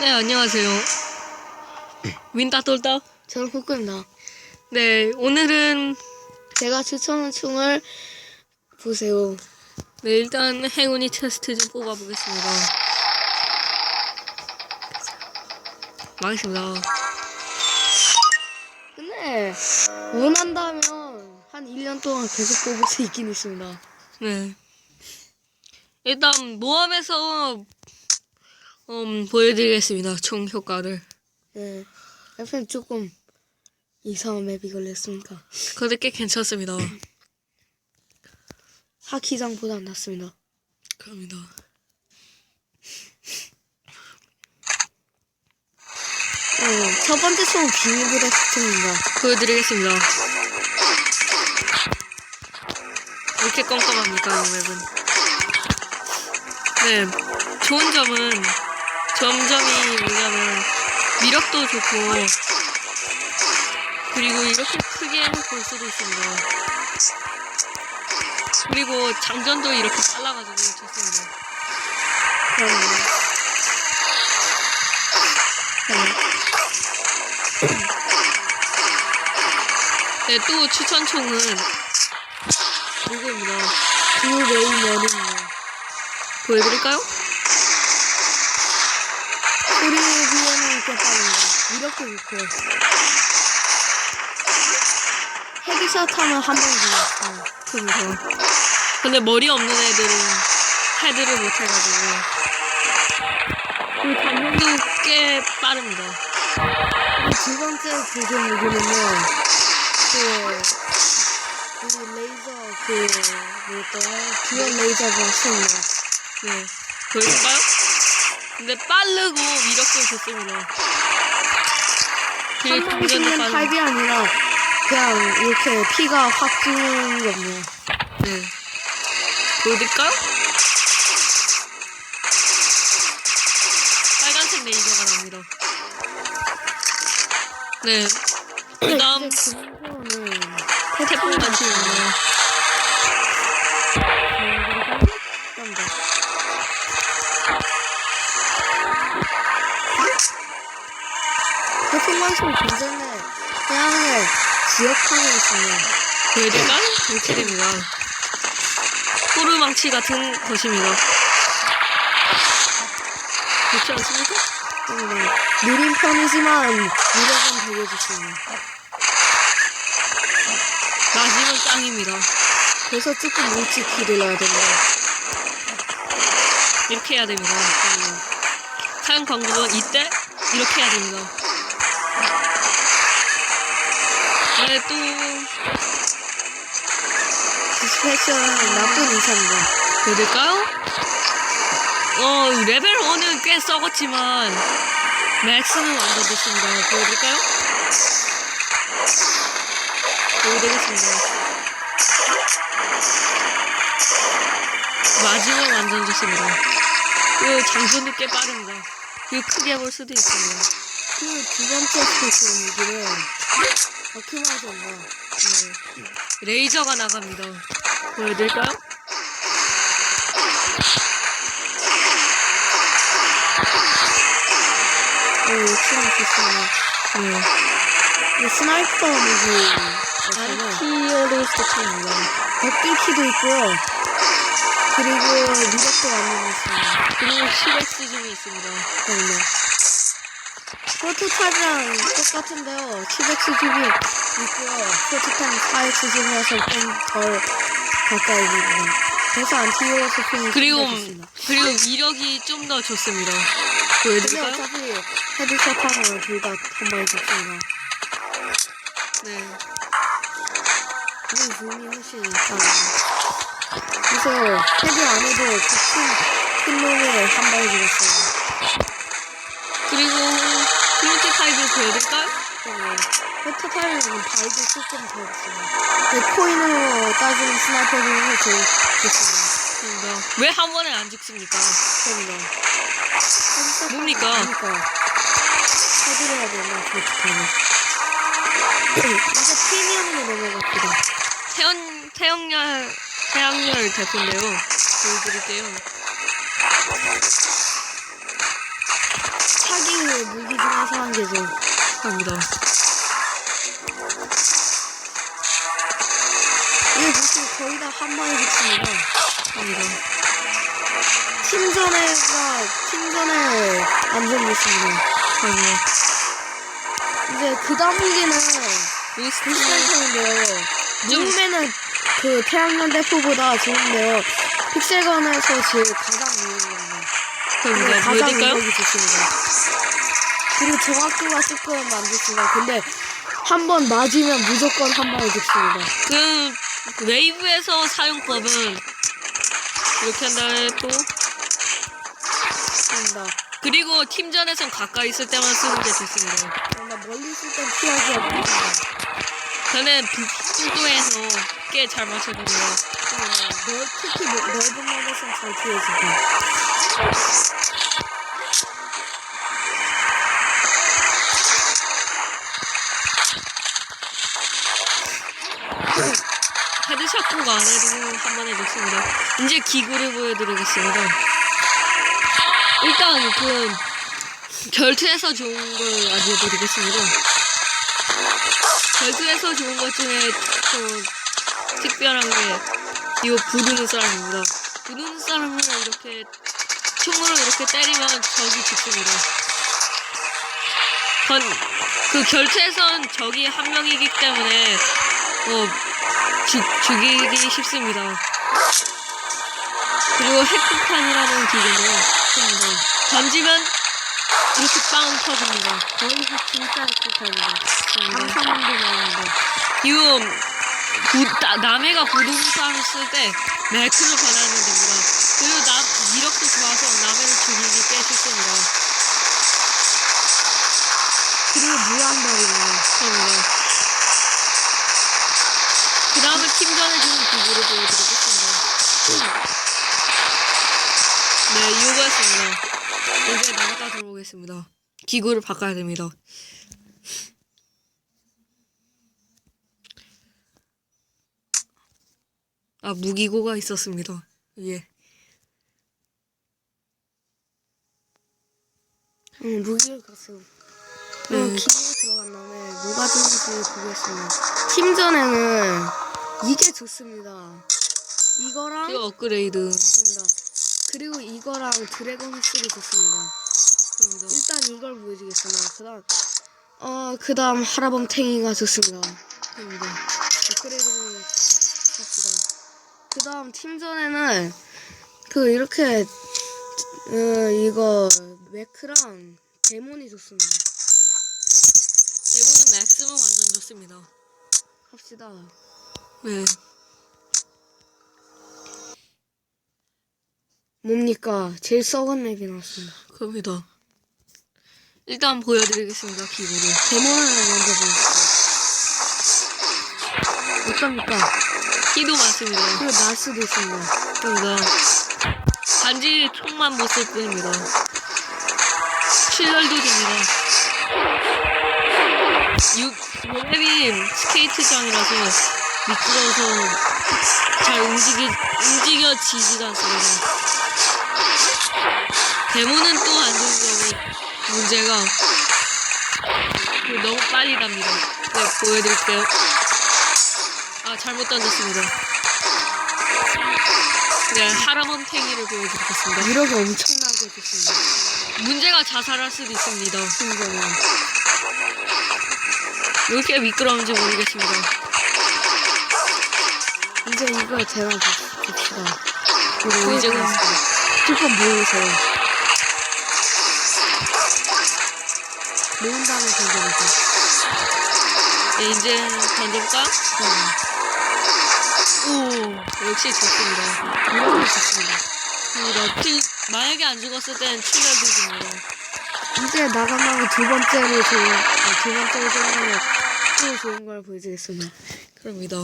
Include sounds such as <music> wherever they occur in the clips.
네, 안녕하세요. 윈다 똘다. 저는 후쿠입니다. 네, 오늘은 제가 추천한 총을 보세요. 네, 일단 행운이 테스트 좀 뽑아보겠습니다. 망했습니다. 근데 원한다면 한 1년 동안 계속 뽑을 수 있긴 있습니다. 네. 일단 모함에서 음, 보여드리겠습니다. 총 효과를. 네. FM 조금 이상한 맵이 걸렸으니까 그런데 꽤 괜찮습니다. <laughs> 하키장보다 낫습니다. 그럽니다. 네, 첫 번째 총은 비밀보다 추천입니다. 보여드리겠습니다. 이렇게 껌껌합니까, 이 맵은? 네, 좋은 점은 점점이 뭐냐면 위력도 좋고 그리고 이렇게 크게 볼 수도 있습니다. 그리고 장전도 이렇게 빨라가지고 좋습니다. 그럼요. 네. 네, 또 추천총은 이거입니다. 블레이머는요. 보여드릴까요? 소리에 비하면 꽤 빠릅니다. 이렇게 좋고 헤드샷 하면 한번 죽었어요. 그래서 근데 머리 없는 애들은 헤드를 못 해가지고 그 장면도 꽤 빠릅니다. 두 번째 도전 무기는요, 그, 그 레이저, 그, 뭐였더라? 듀얼 레이저가 씁니다. 네, 보여줄까요? 근데 빠르고 위력도 좋습니다. 한 번 죽는 타입이 아니라, 그냥 이렇게 피가 확 주는 거네요. 네. 보여드릴까요? 빨간색 레이저가 납니다. 네. 그 다음 금고는 태풍 단추입니다. 태풍만큼 굉장히 태양을 기억하고 있습니다. 이렇게 됩니다. 호르망치 같은 것입니다. 그렇지 않습니까? 네, 느린 편이지만 위력은 되게 좋습니다. 맞으면 짱입니다. 그래서 조금 일찍 길을 넣어야 됩니다. 이렇게 해야 됩니다. 음. 사용 방법은 이때 이렇게 해야 됩니다. 네, 또 디스패션은 나쁜 의사입니다. 보여드릴까요? 어, 레벨 1은 꽤 썩었지만 맥스는 완전 좋습니다. 보여드릴까요? 보여드리겠습니다. 맞으면 완전 좋습니다. 그 장전도 꽤 빠릅니다. 그 크게 볼 수도 있습니다. 그 두 번째 스페셜 무기는 어큐마이저인가 네. 레이저가 나갑니다. 보여드릴까요? 오, 역시나 좋습니다. 네. 이 스나이퍼 무기에서는 아르티어리스트 총입니다. 백딜키도 있고요. 그리고 미력도 완전 있습니다. 그리고 시렉스즘이 있습니다. 그럼 요. 프로토타입이랑 똑같은데요. 700수집이 있고요. 프로토타입 400수집이라서 좀덜 가까이 있는. 그래서 안티히어로 소핑이 그리고. 그리고 위력이 좀 더 좋습니다. 근데 보여드릴까요? 어차피 헤드샷 하면 둘다한 번에 죽습니다. 네. 그리고 zoom이 훨씬 있답니다. 그래서 헤드 안 해도 그큰 큰 놈을 한 방에 죽였어요. 그리고 보여드릴까요? 그리고 프로토타입은 바이도 조금 더 없습니다. 근데 코인으로 따지는 스나이퍼 중에서 제일 좋습니다. 그렇습니다. 왜한 번에 안 죽습니까? 그럼요. 뭡니까? 그러니까 해야 되나 프로토타입은. 이제 프리미엄으로 넘어갑니다. 태연 태양열 태양열 대포인데요. 보여드릴게요. 차 최악의 무기 중에서 한 개죠. 합니다. 이게 보시면 거의 다 한 방에 붙습니다. 합니다. 팀전에가 팀전에 완전 좋습니다. 합니다. 이제 그 다음 루스트 픽셀건인데요. 처음에는 그 태양연 대포보다 좋은데요. 픽셀건에서 제일 가장 유리합니다. 합니다. 가장 보여드릴까요? 위력이 좋습니다. 그리고 정확도가 조금 안 좋습니다. 근데 한 번 맞으면 무조건 한 방에 죽습니다. 그 웨이브에서 사용법은 이렇게 한 다음에 또 합니다. 그리고 팀전에선 가까이 있을 때만 쓰는 게 좋습니다. 그러나 멀리 있을 땐 피하기가 힘듭니다. 저는 북도에서 꽤 잘 맞춰주고요. 넓, 특히 넓- 넓은 맵에서는 잘 피해지고. 샷 공안 해도 한번 해줬습니다. 이제 기구를 보여드리겠습니다. 일단 그 결투에서 좋은 걸 알려드리겠습니다. 결투에서 좋은 것 중에 좀 특별한 게 이거 부두는 사람입니다. 부두는 사람을 이렇게 총으로 이렇게 때리면 적이 죽습니다. 건, 그 결투에선 적이 한 명이기 때문에 어, 죽, 죽이기 쉽습니다. 그리고 핵폭탄이라는 기계는 습니다 던지면 이렇게 빵 터집니다. 그 진짜. 습니다. 항상도 나옵니다. 이거 부, 나, 남해가 부동산을 쓸 때 매크로 변하면 됩니다. 그리고 남, 이력도 좋아서 남해를 죽이기 꽤 쉽습니다. 그리고 무한발입니다. 그럽니다. 그 다음에 팀전에 주는 기구를 보여드리겠습니다. 네, 이거였습니다. 이제 나갔다 들어오겠습니다. 기구를 바꿔야 됩니다. 아, 무기고가 있었습니다. 예. 응, 무기를 갔어요. 그 음. 기계에 들어간 다음에 뭐가 좋은지 보겠습니다. 팀전에는 이게 좋습니다. 이거랑 이거 업그레이드. 좋습니다. 그리고 이거랑 드래곤 휘슬이 좋습니다. 그럽니다. 일단 이걸 보여주겠습니다. 그다음 어 그다음 하라범탱이가 좋습니다. 그럽니다. 업그레이드 합시다. 그다음 팀전에는 그 이렇게 어 이거 매크랑 데몬이 좋습니다. 대부분 맥스는 완전 좋습니다. 합시다. 네. 뭡니까? 제일 썩은 맵이 나왔습니다. 그럽니다. 일단 보여드리겠습니다, 기구를. 데몬을 먼저 보여주세요. 어떻습니까? 키도 많습니다. 그리고 나스도 있습니다. 그럽니다. 단지 총만 못 쓸 뿐입니다. 출혈도 됩니다. 육, 웹이 스케이트장이라서 미끄러워서 잘 움직이, 움직여지지가 않습니다. 데모는 또 안 좋은 점이 문제가 그 너무 빨리 갑니다. 네, 보여드릴게요. 아, 잘못 던졌습니다. 네, 하라몬탱이를 보여드리겠습니다. 위력이 엄청나게 좋습니다. 문제가 자살할 수도 있습니다. 팀전은. 왜 이렇게 미끄러운지 모르겠습니다. 이제 이거 제가 봅- 봅시다. 그리고 이제 그렇습니다. 조금 모으세요. 모은 다음에 던져보세요. 네, 이제 던져볼까요? 오, 역시 좋습니다. 이런 게 좋습니다. 그리고 칠, 만약에 안 죽었을 땐 7열도 이제 나가면 두 번째로 좋은, 아, 두 번째로 좋은 또 좋은 걸 보여주겠습니다. 그럽니다.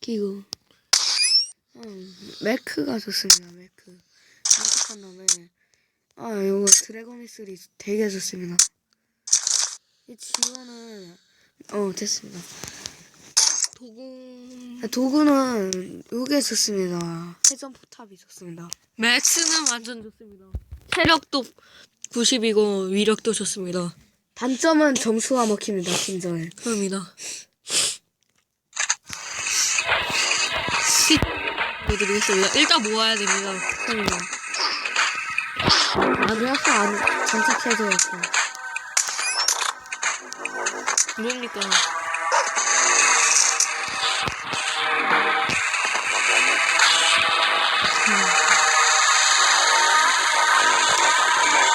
기구. 음, 매크가 좋습니다, 매크. 선택한 다음에, 아, 이거 드래곤 미슬이 되게 좋습니다. 이 지원은, 어, 됐습니다. 도구 도구는 요게 좋습니다. 회전 포탑이 좋습니다. 맥스는 완전 좋습니다. 체력도 90이고 위력도 좋습니다. 단점은 점수가 먹힙니다. 팀전에. 그럽니다. 보여드리겠습니다. 일단 모아야 됩니다. 그럼요. 나도 약간 안 장착해줘야지. 뭡니까?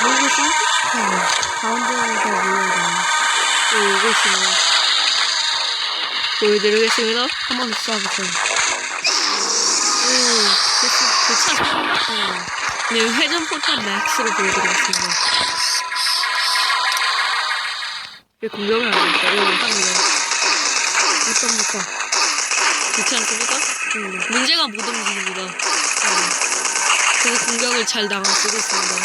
모르겠어? 네. 가운데에서 오고 있습니다. 보여드리겠습니다. 한번 쏴보세요. 오, 괜찮습니다. 네, 회전 포탑 맥스로 보여드리겠습니다. 왜 공격을 안 합니까? 오, 합니다. 어떻습니까? 좋지 않습니까? 음. 문제가 못 움직입니다. 네. 그래서 공격을 잘 수도 있습니다.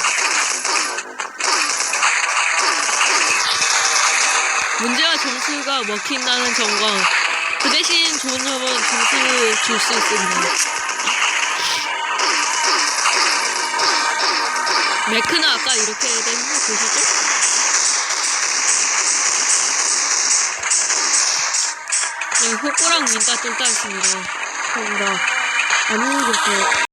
문제와 점수가 먹힌다는 점과 그 대신 좋은 점은 점수를 줄 수 있습니다. 매크는 아까 이렇게 되는 거 보셨죠? 네, 호꾸랑 민다 똘따 있습니다. 감사합니다. 안녕히 계세요.